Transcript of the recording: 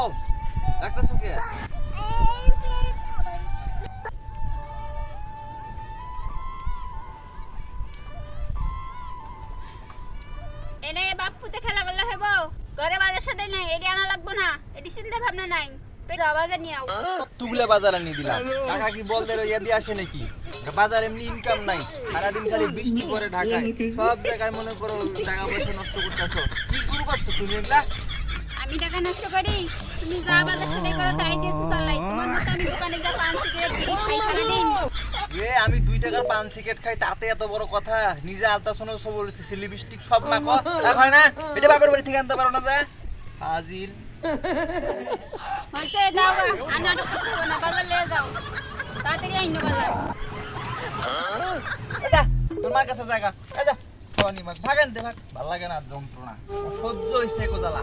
দাও ডাক্তার সুকে নাই এডি আনা লাগবো বৃষ্টি পরে ঢাকায়। সব জায়গায় মনে করো নষ্ট করতেছো। আমি টাকা নষ্ট করি। তুমি যা বাজার সাথে করো তাই দিয়ে চালাই তোমার মতো আমি দোকানে যা পান সিগারেট বিড়ি খাই সারাদিন। এ আমি দুই টাকার পান সিগারেট খাই তাতে এত বড় কথা। নিজে আলতাসনো সব বলছে লিপস্টিক সব মাখো। তা হয় না এটা বাপের বাড়ি থেকে আনতে পারো না যা। যাও গা আর নাটক করতে না বাজার লিয়ে যাও। তাড়াতাড়ি আইনো বাজার। যা তোমার কাছে জায়গা। যা সনি ভাগান দে ভাগ। ভালো লাগে না আর যন্ত্রণা। সহ্য হইছে কোজালা